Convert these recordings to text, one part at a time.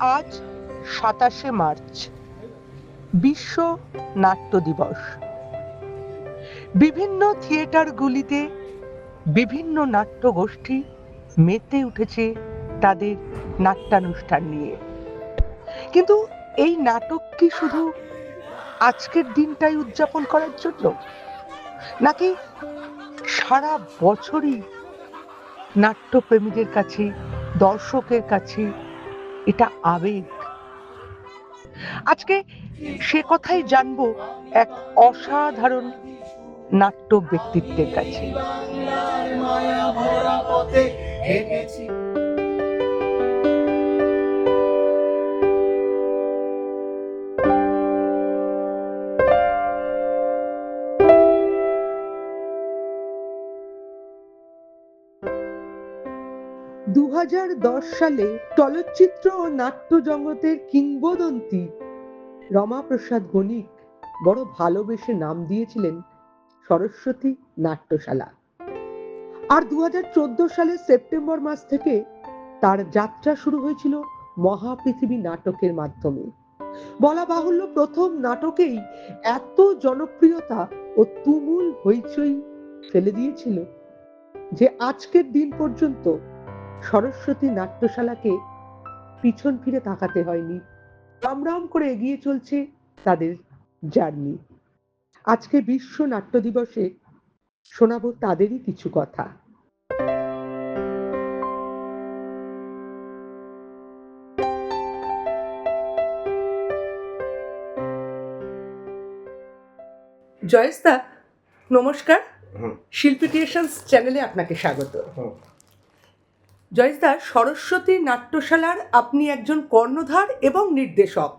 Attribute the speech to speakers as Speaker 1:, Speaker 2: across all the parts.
Speaker 1: আজ সাতাশে মার্চ, বিশ্ব নাট্য দিবস। বিভিন্ন থিয়েটারগুলিতে বিভিন্ন নাট্যগোষ্ঠী মেতে উঠেছে তাদের নাট্যানুষ্ঠান নিয়ে। কিন্তু এই নাটক কি শুধু আজকের দিনটাই উদযাপন করার জন্য? নাকি সারা বছরই নাট্যপ্রেমীদের কাছে, দর্শকের কাছে এটা আবেগ। আজকে সে কথাই জানব এক অসাধারণ নাট্য ব্যক্তিত্বের কাছে। সালে চলচ্চিত্র ও নাট্য জগতের কিংবদন্তি রমাপ্রসাদ বণিক বড় ভালোবেসে নাম দিয়েছিলেন সরস্বতী নাট্যশালা। আর দু সালের সেপ্টেম্বর মাস থেকে তার যাত্রা শুরু হয়েছিল মহাপৃথিবী নাটকের মাধ্যমে। বলা বাহুল্য প্রথম নাটকেই এত জনপ্রিয়তা ও তুমুল হইচই ফেলে দিয়েছিল যে আজকের দিন পর্যন্ত সরস্বতী নাট্যশালাকে পিছন ফিরে তাকাতে হয়নি। রাম রাম করে এগিয়ে চলছে তাদের জার্নি। আজকে বিশ্ব নাট্য দিবসে শোনাবো তাদেরই কিছু কথা। জয়েশদা নমস্কার। শিল্পী ক্রিয়েশনস চ্যানেলে আপনাকে স্বাগত।
Speaker 2: হুম।
Speaker 1: জয়েশদা সরস্বতী নাট্যশালার আপনি একজন কর্ণধার এবং নির্দেশক।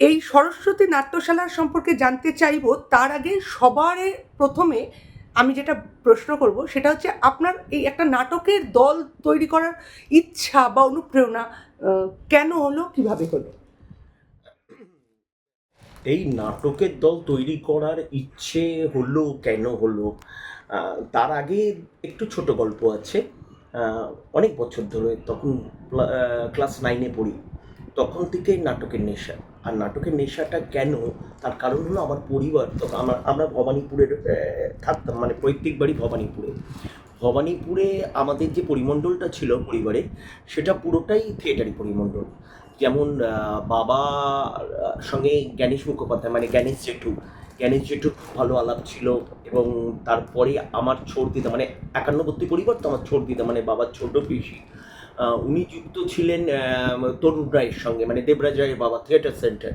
Speaker 1: এই সরস্বতী নাট্যশালার সম্পর্কে জানতে চাইব তার আগে সবার প্রথমে আমি যেটা প্রশ্ন করব সেটা হচ্ছে আপনার এই একটা নাটকের দল তৈরি করার ইচ্ছা বা অনুপ্রেরণা কেন হলো কীভাবে হলো?
Speaker 2: এই নাটকের দল তৈরি করার ইচ্ছে হলো কেন হলো? তার আগে একটু ছোট গল্প আছে। অনেক বছর ধরে তখন ক্লাস নাইনে পড়ি, তখন থেকে নাটকের নেশা। আর নাটকের নেশাটা কেন? তার কারণ হলো আমার পরিবার, তো আমার, আমরা ভবানীপুরের থাকতাম মানে পৈতৃক বাড়ি ভবানীপুরে। ভবানীপুরে আমাদের যে পরিমণ্ডলটা ছিল পরিবারে, সেটা পুরোটাই থিয়েটারি পরিমণ্ডল। যেমন বাবা সঙ্গে জ্ঞানেশ মুখোপাধ্যায় মানে জ্ঞানেশ জেঠু জ্ঞানেশ জেঠুর খুব ভালো আলাপ ছিল এবং তারপরে আমার ছোট দিদা মানে একান্নবর্তী পরিবার তো আমার ছোট দিদা মানে বাবার ছোট পিসি উনি যুক্ত ছিলেন তরুণ রায়ের সঙ্গে মানে দেবরাজ রায়ের বাবা থিয়েটার সেন্টার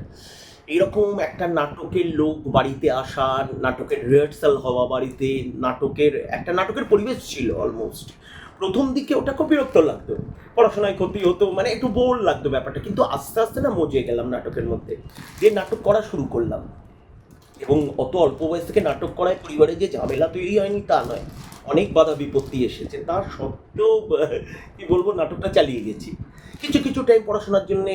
Speaker 2: এইরকম একটা নাটকের লোক বাড়িতে আসা, নাটকের রিহার্সাল হওয়া বাড়িতে, নাটকের একটা নাটকের পরিবেশ ছিল অলমোস্ট প্রথম দিকে ওটা খুব বিরক্ত লাগতো, পড়াশোনায় ক্ষতি হতো মানে একটু বোর লাগতো ব্যাপারটা, কিন্তু আস্তে আস্তে না মজে গেলাম নাটকের মধ্যে। দিয়ে নাটক করা শুরু করলাম এবং অত অল্প বয়স থেকে নাটক করায় পরিবারে যে ঝামেলা তৈরি হয়নি তা নয়। অনেক বাধা বিপত্তি এসেছে। তা সত্ত্বেও, কি বলব, নাটকটা চালিয়ে গেছি। কিছু কিছু টাইম পড়াশোনার জন্য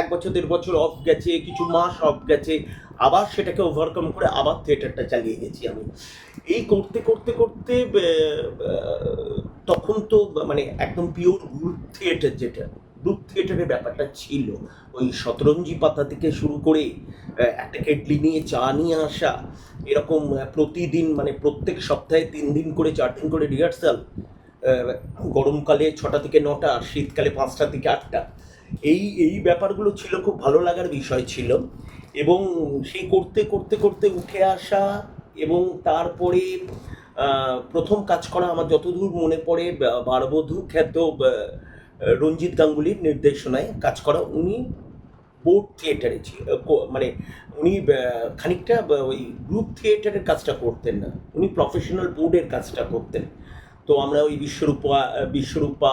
Speaker 2: এক বছর, দেড় বছর অফ গেছে, কিছু মাস অফ গেছে। আবার সেটাকে ওভারকাম করে আবার থিয়েটারটা চালিয়ে গেছি আমি। এই করতে করতে করতে তখন তো মানে একদম পিওর গ্রুপ থিয়েটার যেটা গ্রুপ থিয়েটারের ব্যাপারটা ছিল। ওই শতরঞ্জি পাতা থেকে শুরু করে একটা কেটলি নিয়ে চা নিয়ে আসা, এরকম প্রতিদিন মানে প্রত্যেক সপ্তাহে তিন দিন করে, চার দিন করে রিহার্সাল গরমকালে ছটা থেকে নটা, শীতকালে পাঁচটা থেকে আটটা। এই এই ব্যাপারগুলো ছিল, খুব ভালো লাগার বিষয় ছিল। এবং সেই করতে করতে করতে উঠে আসা এবং তারপরে প্রথম কাজ করা আমার যতদূর মনে পড়ে বারবধূ খ্যাত রঞ্জিত গাঙ্গুলির নির্দেশনায় কাজ করা উনি বোর্ড থিয়েটারে মানে উনি খানিকটা ওই গ্রুপ থিয়েটারের কাজটা করতেন না। উনি প্রফেশনাল বোর্ডের কাজটা করতেন। তো আমরা ওই বিশ্বরূপা বিশ্বরূপা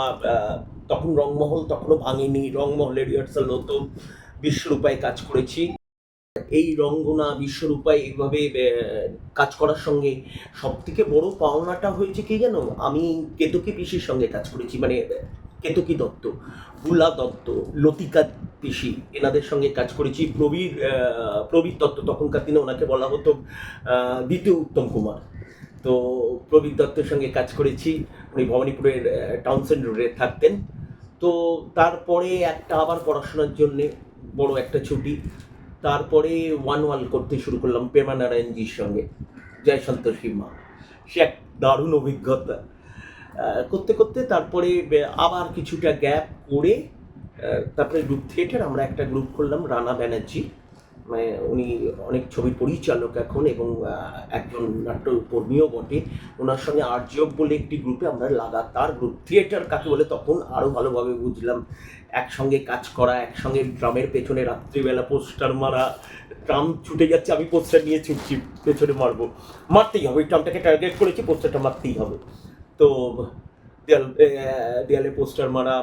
Speaker 2: তখন রংমহল তখনও ভাঙেনি রংমহলের রিহার্সাল হতো, বিশ্বরূপায় কাজ করেছি। এই রঙ্গনা বিশ্বরূপায় এইভাবে কাজ করার সঙ্গে সব থেকে বড় পাওনাটা হয়েছে কি জানো? আমি কেতকী পিসির সঙ্গে কাজ করেছি মানে কেতকী দত্ত বুলা দত্ত, লতিকা পিসি, এনাদের সঙ্গে কাজ করেছি। প্রবীর প্রবীর দত্ত, তখনকার দিনে ওনাকে বলা হতো দ্বিতীয় উত্তম কুমার। তো প্রবীর দত্তের সঙ্গে কাজ করেছি। উনি ভবানীপুরের টাউনসেন্ড রোডে থাকতেন। তো তারপরে একটা আবার পড়াশোনার জন্যে বড় একটা ছুটি। তারপরে ওয়ান ওয়াল করতে শুরু করলাম প্রেমা নারায়ণজির সঙ্গে। জয় সন্তোষী মা সে এক দারুণ অভিজ্ঞতা। করতে করতে তারপরে আবার কিছুটা গ্যাপ করে তারপরে গ্রুপ থিয়েটার আমরা একটা গ্রুপ করলাম রানা ব্যানার্জি। মানে উনি অনেক ছবির পরিচালক এখন এবং একজন নাট্যকর্মীও বটে। ওনার সঙ্গে আর্যব বলে একটি গ্রুপে আমরা লাগাতার গ্রুপ থিয়েটার কাকে বলে তখন আরও ভালোভাবে বুঝলাম। একসঙ্গে কাজ করা, একসঙ্গে ড্রামের পেছনে রাত্রিবেলা পোস্টার মারা ট্রাম ছুটে যাচ্ছে, আমি পোস্টার নিয়ে ছুটছি, পেছনে মারবো। মারতেই হবে ওই ট্রামটাকে টার্গেট করেছি, পোস্টারটা মারতেই হবে। তো দেয়াল দেয়ালে পোস্টার মারা,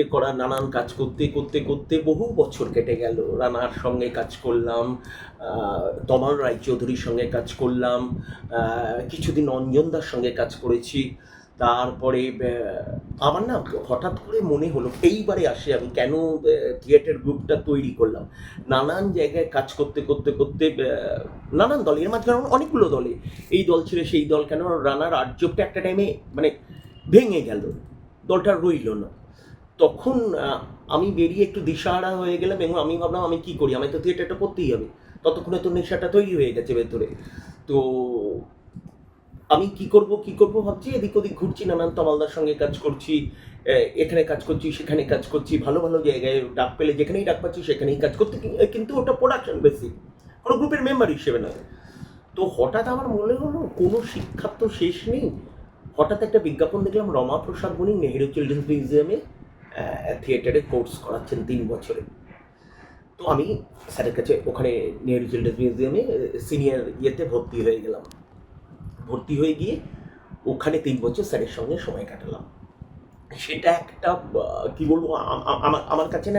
Speaker 2: এ করা, নানান কাজ করতে করতে করতে বহু বছর কেটে গেল। রানার সঙ্গে কাজ করলাম তমাল রায়চৌধুরীর সঙ্গে কাজ করলাম কিছুদিন অঞ্জনদার সঙ্গে কাজ করেছি। তারপরে আমার না হঠাৎ করে মনে হলো, এইবারে আসে আমি কেন থিয়েটার গ্রুপটা তৈরি করলাম? নানান জায়গায় কাজ করতে করতে করতে নানান দলে, এর মাঝখানে অনেকগুলো দলে। এই দল ছিল সেই দল কেন, রানার আর্যবটা একটা টাইমে মানে ভেঙে গেল। দলটা রইল না। তখন আমি বেরিয়ে একটু দিশাহারা হয়ে গেলাম এবং আমি ভাবলাম, আমি কি করি? আমি তো থিয়েটারটা করতেই হবে। ততক্ষণে তো নেশাটা তৈরি হয়ে গেছে ভেতরে। তো আমি কি করব কি করব ভাবছি, এদিক ওদিক ঘুরছি, নানান তমালদার সঙ্গে কাজ করছি এখানে কাজ করছি, সেখানে কাজ করছি, ভালো ভালো জায়গায় ডাক পেলে যেখানেই ডাক পাচ্ছি, সেখানেই কাজ করতে কিন্তু ওটা প্রোডাকশন বেসিক কোনো গ্রুপের মেম্বার হিসেবে নয়। তো হঠাৎ আমার মনে হলো, কোনো শিক্ষার তো শেষ নেই। হঠাৎ একটা বিজ্ঞাপন দেখলাম রমা প্রসাদ বণিক নেহেরু চিলড্রেন্স মিউজিয়ামে থিয়েটারে কোর্স করাচ্ছেন তিন বছরে। তো আমি স্যারের কাছে ওখানে নেহেরু চিলড্রেন্স মিউজিয়ামে সিনিয়র ইয়েতে ভর্তি হয়ে গেলাম। ভর্তি হয়ে গিয়ে ওখানে তিন বছর স্যারের সঙ্গে সময় কাটালাম। সেটা একটা কি বলব আমার আমার কাছে না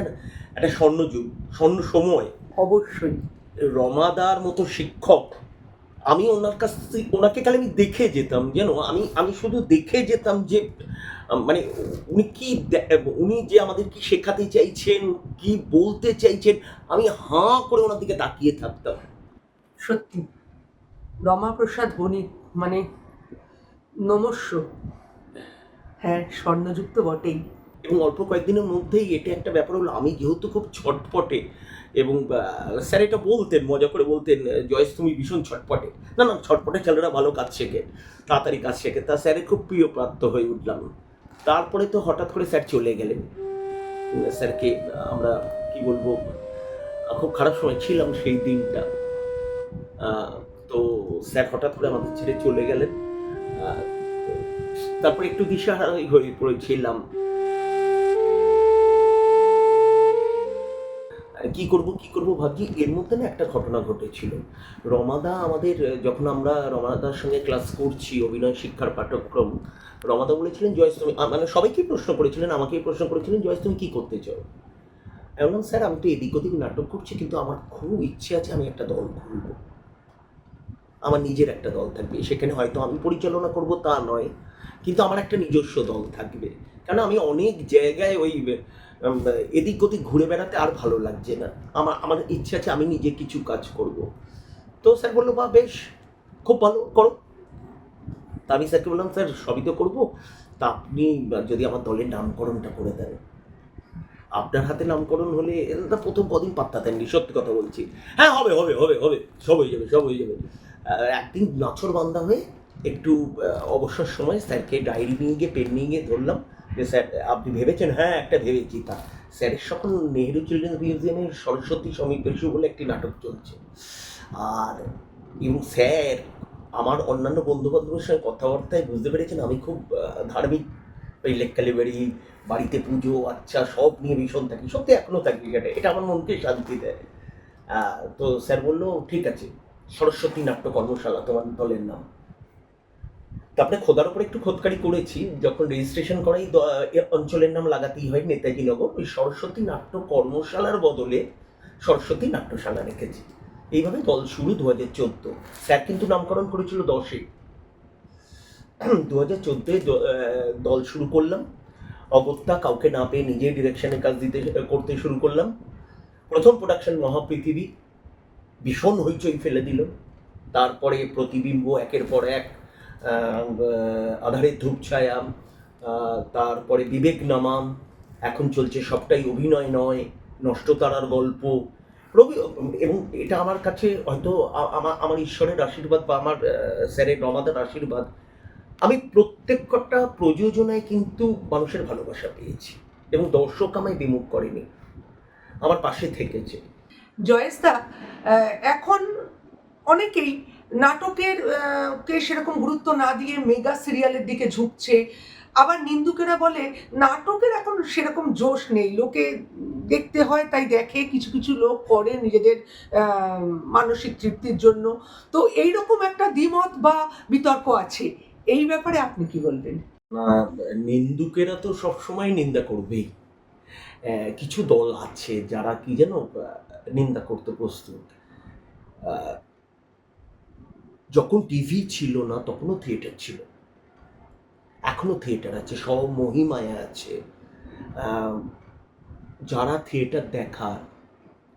Speaker 2: একটা স্বর্ণ স্বর্ণযুগ স্বর্ণ সময়।
Speaker 1: অবশ্যই।
Speaker 2: রমাদার মতো শিক্ষক আমি ওনার কাছ থেকে ওনাকে খালি আমি দেখে যেতাম যেন আমি আমি শুধু দেখে যেতাম যে মানে উনি কি উনি যে আমাদের কি শেখাতে চাইছেন কি বলতে চাইছেন আমি হাঁ করে ওনার দিকে তাকিয়ে থাকতাম।
Speaker 1: সত্যি। রমাপ্রসাদ বণিক মানে নমস্য। হ্যাঁ স্বর্ণযুক্ত বটেই।
Speaker 2: এবং অল্প কয়েকদিনের মধ্যেই এটা একটা ব্যাপার হলো, আমি যেহেতু খুব ছটপটে এবং স্যার এটা বলতেন, মজা করে বলতেন জয়েশ তুমি ভীষণ ছটপটে। না না, ছটপটে ছেলেরা ভালো কাজ শেখে, তাড়াতাড়ি কাজ শেখে। তা স্যারের খুব প্রিয় প্রাপ্ত হয়ে উঠলাম। তারপরে তো হঠাৎ করে স্যার চলে গেলেন। স্যারকে আমরা কি বলব খুব খারাপ সময় ছিলাম সেই দিনটা। তো স্যার হঠাৎ করে আমাদের ছেড়ে চলে গেলেন। তারপরে একটু দিশাহারা হয়ে পড়েছিলাম। কি করব কি করব ভাবছি, এর মধ্যে না একটা ঘটনা ঘটেছিল। রমাদা আমাদের, যখন আমরা রমাদার সঙ্গে ক্লাস করছি, অভিনয় শিক্ষার পাঠ্যক্রম, রমাদা বলেছিলেন জয়েশ তুমি মানে সবাইকেই প্রশ্ন করেছিলেন, আমাকেই প্রশ্ন করেছিলেন জয়েশ তুমি কী করতে চাও? বললাম, স্যার, আমি তো এদিক ওদিক নাটক করছি, কিন্তু আমার খুব ইচ্ছে আছে, আমি একটা দল খুলব। আমার নিজের একটা দল থাকবে। সেখানে হয়তো আমি পরিচালনা করব তা নয়, কিন্তু আমার একটা নিজস্ব দল থাকবে। কারণ আমি অনেক জায়গায় ওই এদিক ওদিক ঘুরে বেড়াতে আর ভালো লাগছে না। আমার আমার ইচ্ছা আছে আমি নিজে কিছু কাজ করব। তো স্যার বলল বা বেশ, খুব ভালো, করো। তা আমি স্যারকে বললাম, স্যার, সবই তো করব। তা আপনি যদি আমার দলের নামকরণটা করে দেন। আপনার হাতে নামকরণ হলে প্রথম কদিন পাত্তা দেননি, সত্যি কথা বলছি। হ্যাঁ হবে হবে হবে হবে, সব হয়ে যাবে, সব হয়ে যাবে। একদিন নাছর বান্দা হয়ে একটু অবসর সময় স্যারকে ডায়েরি নিয়ে গিয়ে, পেন নিয়ে গিয়ে ধরলাম। যে স্যার, আপনি ভেবেছেন? হ্যাঁ একটা ভেবেছি। তা স্যারের সকল নেহেরু চিলড্রেন্স মিউজিয়ামের সরস্বতী সমীপেশু বলে একটি নাটক চলছে। আর এবং স্যার, আমার অন্যান্য বন্ধু বান্ধবের সঙ্গে কথাবার্তায় বুঝতে পেরেছেন, আমি খুব ধার্মিক। ওই বাড়ি বাড়িতে পুজো আচ্ছা সব নিয়ে ভীষণ থাকি। সত্যি এখনও থাকি এটা এটা আমার মনকে শান্তি দেয়। তো স্যার বলল, ঠিক আছে। সরস্বতী নাট্য কর্মশালা, তোমার দলের নাম। তারপরে খোদার উপর একটু খোদকারি করেছি, যখন রেজিস্ট্রেশন করাই অঞ্চলের নাম লাগাতেই হয় নেতাজি নগর ওই সরস্বতী নাট্য কর্মশালার বদলে সরস্বতী নাট্যশালা রেখেছি। এইভাবে দল শুরু দু হাজার চোদ্দ। স্যার কিন্তু নামকরণ করেছিল দশে। দু হাজার চোদ্দোয় দল শুরু করলাম। অগত্যা কাউকে না পেয়ে নিজেই ডিরেকশনের কাজ দিতে, করতে শুরু করলাম। প্রথম প্রোডাকশন মহাপৃথিবী। ভীষণ হইচই ফেলে দিল। তারপরে প্রতিবিম্ব একের পর এক আহ, আধারের ধূপ ছায়া আহ, তারপরে বিবেক নামাম। এখন চলছে সবটাই অভিনয় নয় নষ্ট তারার গল্প। রবি এবং এটা আমার কাছে হয়তো আমার আমার ঈশ্বরের আশীর্বাদ বা আমার স্যারের রমাদার আশীর্বাদ। আমি প্রত্যেকটা প্রযোজনায় কিন্তু মানুষের ভালোবাসা পেয়েছি এবং দর্শক আমায় বিমুখ করেনি। আমার পাশে থেকেছে।
Speaker 1: আহ, এখন অনেকেই নাটকের কে সেরকম গুরুত্ব না দিয়ে মেগা সিরিয়ালের দিকে ঝুঁকছে। আবার নিন্দুকেরা বলে নাটকের এখন সেরকম জোশ নেই। লোকে দেখতে হয় তাই দেখে। কিছু কিছু লোক করে নিজেদের মানসিক তৃপ্তির জন্য। তো এই রকম একটা দ্বিমত বা বিতর্ক আছে। এই ব্যাপারে আপনি কি বলবেন?
Speaker 2: নিন্দুকেরা তো সবসময় নিন্দা করবেই। কিছু দল আছে যারা কি যেন নিন্দা করতে প্রস্তুত। যখন টিভি ছিল না, তখনও থিয়েটার ছিল। এখনও থিয়েটার আছে, সব মহিমায় আছে। যারা থিয়েটার দেখা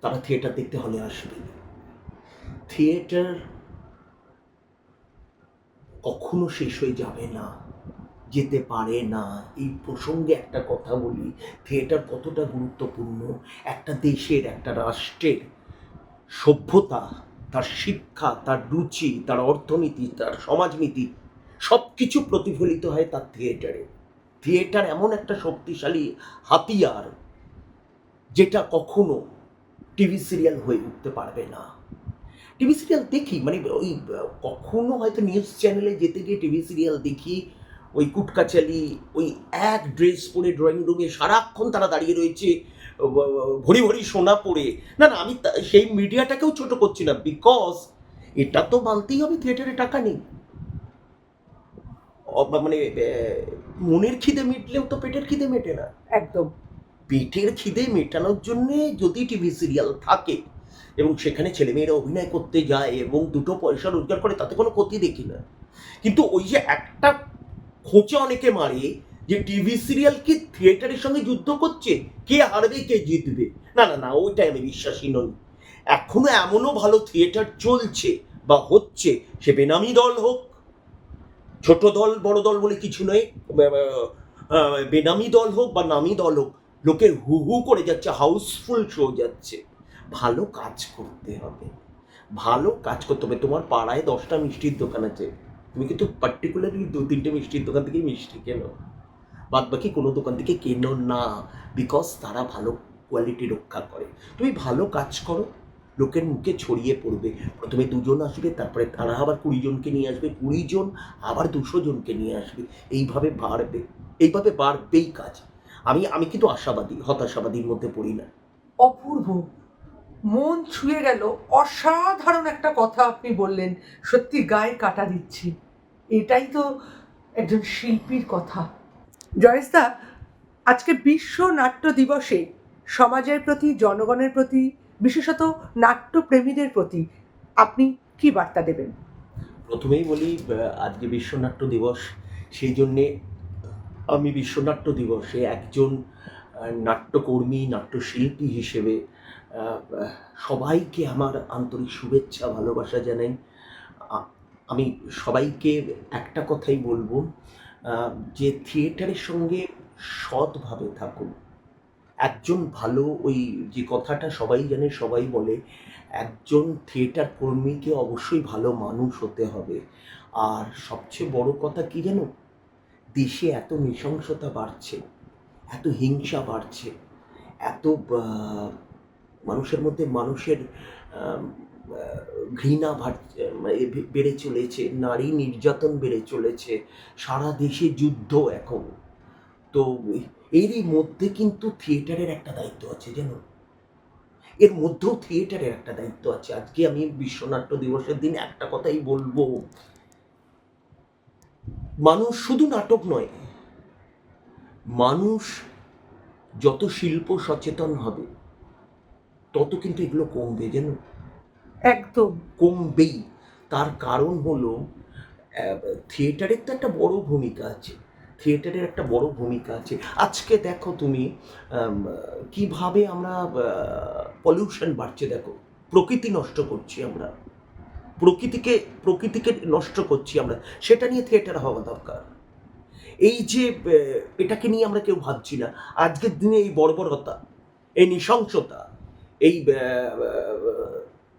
Speaker 2: তারা থিয়েটার দেখতে হলে আসবে থিয়েটার কখনো শেষ হয়ে যাবে না। যেতে পারে না। এই প্রসঙ্গে একটা কথা বলি, থিয়েটার কতটা গুরুত্বপূর্ণ? একটা দেশের, একটা রাষ্ট্রের সভ্যতা, তার শিক্ষা, তার রুচি, তার অর্থনীতি, তার সমাজনীতি সব কিছু প্রতিফলিত হয় তার থিয়েটারে। থিয়েটার এমন একটা শক্তিশালী হাতিয়ার, যেটা কখনো টিভি সিরিয়াল হয়ে উঠতে পারবে না। টিভি সিরিয়াল দেখি মানে ওই, কখনো হয়তো নিউজ চ্যানেলে যেতে গিয়ে টিভি সিরিয়াল দেখি ওই কুটকাচালি ওই এক ড্রেস পরে ড্রয়িং রুমে সারাক্ষণ তারা দাঁড়িয়ে রয়েছে ভরি ভরি সোনা পরে। না না আমি সেই মিডিয়াটাকেও ছোট করছি না বিকজ এটা তো মানতেই হবে থিয়েটারে টাকা নেই। মানে মনের খিদে মিটলেও তো পেটের খিদে মেটে না।
Speaker 1: একদম।
Speaker 2: পেটের খিদে মেটানোর জন্যে যদি টিভি সিরিয়াল থাকে এবং সেখানে ছেলেমেয়েরা অভিনয় করতে যায় এবং দুটো পয়সা রোজগার করে তাতে কোনো ক্ষতি দেখি না। কিন্তু ওই যে একটা খোঁচে অনেকে মারে যে টিভি সিরিয়াল কি থিয়েটারের সঙ্গে যুদ্ধ করছে? কে হারবে, কে জিতবে? না না না, ওইটাই আমি বিশ্বাসী নই। এখনও এমনও ভালো থিয়েটার চলছে বা হচ্ছে, সে বেনামি দল হোক, ছোট দল, বড় দল বলে কিছু নয় বেনামি দল হোক বা নামি দল হোক লোকের হু হু করে যাচ্ছে হাউসফুল শো যাচ্ছে। ভালো কাজ করতে হবে। ভালো কাজ করতে হবে। তোমার পাড়ায় দশটা মিষ্টির দোকান আছে। তুমি কিন্তু পার্টিকুলারলি দু, তিনটে মিষ্টির দোকান থেকে মিষ্টি কেনো? বাদ বাকি কোনো দোকান থেকে কেনো না বিকজ তারা ভালো কোয়ালিটি রক্ষা করে। তুমি ভালো কাজ করো, লোকের মুখে ছড়িয়ে পড়বে। প্রথমে দুজন আসবে, তারপরে তারা আবার কুড়ি জনকে নিয়ে আসবে, কুড়ি জন আবার দুশো জনকে নিয়ে আসবে। এইভাবে বাড়বে, এইভাবে বাড়বেই কাজ। আমি আমি কিন্তু আশাবাদী, হতাশাবাদীর মধ্যে পড়ি না।
Speaker 1: অপূর্ব। মন ছুঁয়ে গেল, অসাধারণ একটা কথা আপনি বললেন, সত্যি গায়ে কাটা দিচ্ছে। এটাই তো একজন শিল্পীর কথা। জয়েশদা আজকে বিশ্ব নাট্য দিবসে সমাজের প্রতি, জনগণের প্রতি, বিশেষত নাট্যপ্রেমীদের প্রতি আপনি কি বার্তা দেবেন?
Speaker 2: প্রথমেই বলি আজকে বিশ্বনাট্য দিবস, সেই জন্যে আমি বিশ্বনাট্য দিবসে একজন নাট্যকর্মী, নাট্যশিল্পী হিসেবে সবাইকে আমার আন্তরিক শুভেচ্ছা, ভালোবাসা জানাই। আমি সবাইকে একটা কথাই বলব যে থিয়েটারের সঙ্গে সৎভাবে থাকুন। একজন ভালো ওই যে কথাটা সবাই জানে, সবাই বলে, একজন থিয়েটার কর্মীকে অবশ্যই ভালো মানুষ হতে হবে। আর সবচেয়ে বড় কথা কি জানো? দেশে এত নৃশংসতা বাড়ছে, এত হিংসা বাড়ছে, এত মানুষের মধ্যে মানুষের ঘৃণা মানে বেড়ে চলেছে, নারী নির্যাতন বেড়ে চলেছে, সারা দেশে যুদ্ধ এখন। তো এরই মধ্যে কিন্তু থিয়েটারের একটা দায়িত্ব আছে, জানো? এর মধ্যেও থিয়েটারের একটা দায়িত্ব আছে। আজকে আমি বিশ্বনাট্য দিবসের দিন একটা কথাই বলব। মানুষ শুধু নাটক নয়, মানুষ যত শিল্প সচেতন হবে তত কিন্তু এগুলো কমবে যেন
Speaker 1: একদম।
Speaker 2: কমবেই। তার কারণ হলো থিয়েটারের তো একটা বড় ভূমিকা আছে। থিয়েটারের একটা বড় ভূমিকা আছে। আজকে দেখো তুমি কীভাবে আমরা পলিউশন বাড়ছে দেখো। প্রকৃতি নষ্ট করছি আমরা। প্রকৃতিকে প্রকৃতিকে নষ্ট করছি আমরা। সেটা নিয়ে থিয়েটার হওয়া দরকার। এই যে এটাকে নিয়ে আমরা কেউ ভাবছি না। আজকের দিনে এই বর্বরতা এই নৃশংসতা এই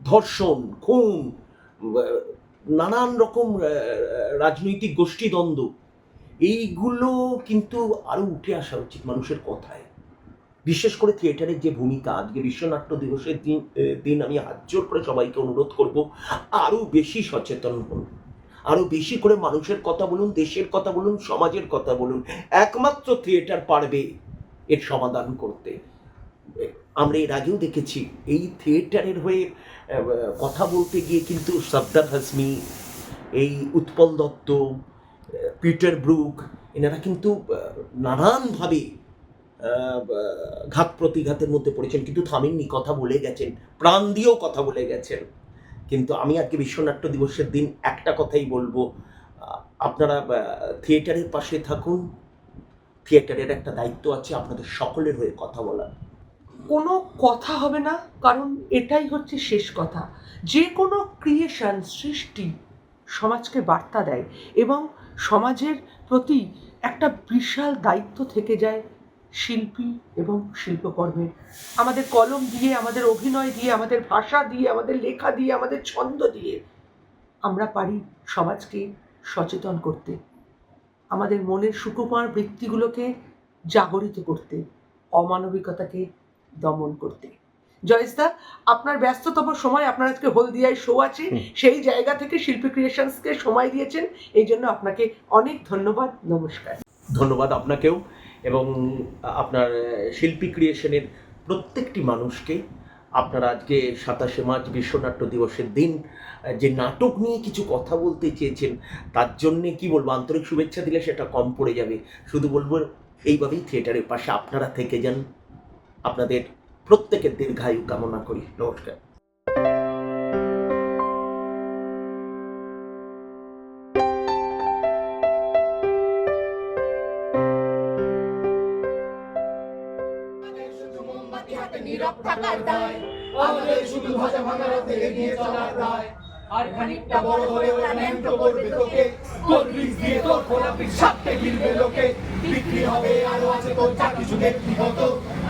Speaker 2: ধর্ষণ, খুন নানান রকম রাজনৈতিক গোষ্ঠীদ্বন্দ্ব, এইগুলো কিন্তু আরও উঠে আসা উচিত মানুষের কথায়। বিশেষ করে থিয়েটারের যে ভূমিকা, আজকে বিশ্বনাট্য দিবসের দিন দিন আমি হাত জোর করে সবাইকে অনুরোধ করব, আরও বেশি সচেতন হন। আরও বেশি করে মানুষের কথা বলুন, দেশের কথা বলুন, সমাজের কথা বলুন। একমাত্র থিয়েটার পারবে এর সমাধান করতে। আমরা এর আগেও দেখেছি, এই থিয়েটারের হয়ে কথা বলতে গিয়ে কিন্তু সর্দার হাসমি, এই উৎপল দত্ত পিটার ব্রুক, এনারা কিন্তু নানানভাবে ঘাত প্রতিঘাতের মধ্যে পড়েছেন, কিন্তু থামেননি, কথা বলে গেছেন, প্রাণ দিয়েও কথা বলে গেছেন। কিন্তু আমি আজকে বিশ্বনাট্য দিবসের দিন একটা কথাই বলব আপনারা থিয়েটারের পাশে থাকুন, থিয়েটারের একটা দায়িত্ব আছে আপনাদের সকলের হয়ে কথা বলা
Speaker 1: কোনো কথা হবে না, কারণ এটাই হচ্ছে শেষ কথা। যে কোনো ক্রিয়েশন সৃষ্টি সমাজকে বার্তা দেয় এবং সমাজের প্রতি একটা বিশাল দায়িত্ব থেকে যায় শিল্পী এবং শিল্পকর্মের। আমাদের কলম দিয়ে, আমাদের অভিনয় দিয়ে, আমাদের ভাষা দিয়ে, আমাদের লেখা দিয়ে, আমাদের ছন্দ দিয়ে আমরা পারি সমাজকে সচেতন করতে, আমাদের মনের সুকুমার বৃত্তিগুলোকে জাগরিত করতে, অমানবিকতাকে দমন করতে। জয়েশদা আপনার ব্যস্ততম সময় আপনার আজকে হলদিয়ায় শো আছে সেই জায়গা থেকে শিল্পী ক্রিয়েশনসকে সময় দিয়েছেন এই জন্য আপনাকে অনেক ধন্যবাদ নমস্কার।
Speaker 2: ধন্যবাদ আপনাকেও এবং আপনার শিল্পী ক্রিয়েশনের প্রত্যেকটি মানুষকে। আপনারা আজকে সাতাশে মার্চ বিশ্বনাট্য দিবসের দিন যে নাটক নিয়ে কিছু কথা বলতে চেয়েছেন তার জন্যে কি বলব আন্তরিক শুভেচ্ছা দিলে সেটা কম পড়ে যাবে। শুধু বলব এইভাবেই থিয়েটারের পাশে আপনারা থেকে যান। আপনাদের প্রত্যেকের দীর্ঘায়ু কামনা করি। নমস্কার।
Speaker 3: আমাদের আর খানিকটা বড় হলে ওরা ন্যাংটো করবে তোকে। তোর দিয়ে তোর লোকে। বিক্রি হবে, আরও আছে তোর যা কিছু ব্যক্তিগত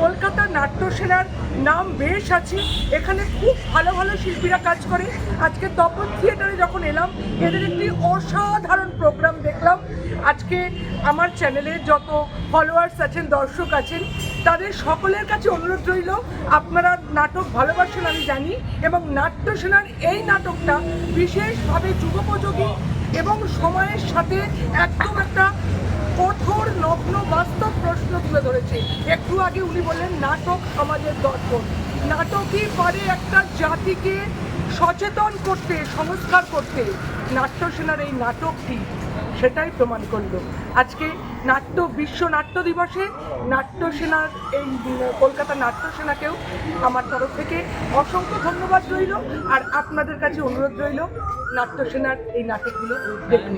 Speaker 1: কলকাতার নাট্যসেনার নাম বেশ আছে। এখানে খুব ভালো ভালো শিল্পীরা কাজ করে। আজকে তপন থিয়েটারে যখন এলাম, এদের একটি অসাধারণ প্রোগ্রাম দেখলাম। আজকে আমার চ্যানেলে যত ফলোয়ার্স আছেন, দর্শক আছেন, তাদের সকলের কাছে অনুরোধ রইল, আপনারা নাটক ভালোবাসেন আমি জানি, এবং নাট্যসেনার এই নাটকটা বিশেষভাবে যুগোপযোগী এবং সময়ের সাথে একদম একটা কঠোর নগ্ন বাস্তব প্রশ্ন তুলে ধরেছে। একটু আগে উনি বললেন, নাটক সমাজের দর্পণ। নাটকই পারে একটা জাতিকে সচেতন করতে, সংস্কার করতে। নাট্যসেনার এই নাটকটি সেটাই প্রমাণ করল। আজকে নাট্য, বিশ্ব নাট্য দিবসে নাট্যসেনার এই কলকাতা নাট্যসেনাকেও আমার তরফ থেকে অসংখ্য ধন্যবাদ রইল। আর আপনাদের কাছে অনুরোধ রইল, নাট্যসেনার এই নাটকগুলো দেখুন।